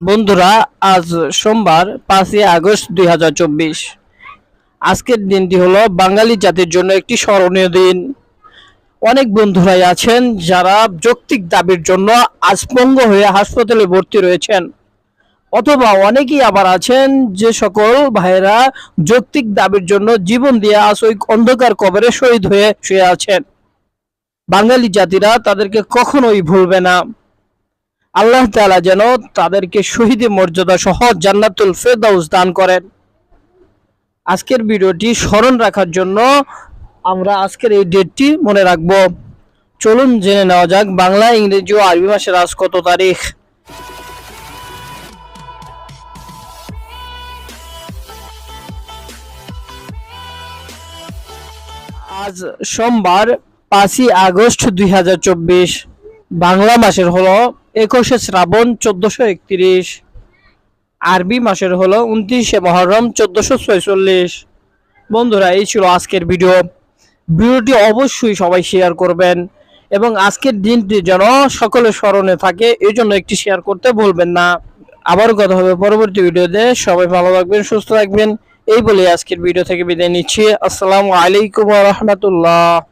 বন্ধুরা, আজ সোমবার পাঁচই আগস্ট দু হাজার চব্বিশ। আজকের দিনটি হলো বাঙালি জাতির জন্য একটি স্মরণীয় দিন। অনেক বন্ধুরাই আছেন যারা যৌক্তিক দাবির জন্য আজপঙ্গ হয়ে হাসপাতালে ভর্তি রয়েছেন। অথবা অনেকেই আবার আছেন যে সকল ভাইয়েরা যৌক্তিক দাবির জন্য জীবন দিয়ে আজ ওই অন্ধকার কবরে শহীদ হয়ে শুয়ে আছেন। বাঙালি জাতিরা তাদেরকে কখনোই ভুলবে না। আল্লাহ তাআলা যেন তাদেরকে শহীদ মর্যাদা সহ জান্নাতুল ফেরদাউস দান করেন। আজকের ভিডিওটি স্মরণ রাখার জন্য আমরা আজকের এই ডেটটি মনে রাখব। চলুন জেনে নেওয়া যাক বাংলা, ইংরেজি ও আরবি মাসের আজ কত তারিখ। আজ সোমবার পাঁচই আগস্ট দুই হাজার চব্বিশ, বাংলা মাসের হলো একুশে শ্রাবণ চোদ্দশো একত্রিশ। আরবি মাসের হলো উনত্রিশে মহরম চোদ্দশো ছয়চল্লিশ। বন্ধুরা, এই ছিল আজকের ভিডিও। ভিডিওটি অবশ্যই সবাই শেয়ার করবেন এবং আজকের দিনটি যেন সকলের স্মরণে থাকে, এই জন্য একটি শেয়ার করতে ভুলবেন না। আবার কথা হবে পরবর্তী ভিডিওতে। সবাই ভালো থাকবেন, সুস্থ থাকবেন। এই বলে আজকের ভিডিও থেকে বিদায় নিচ্ছি। আসসালামু আলাইকুম রহমতুল্লাহ।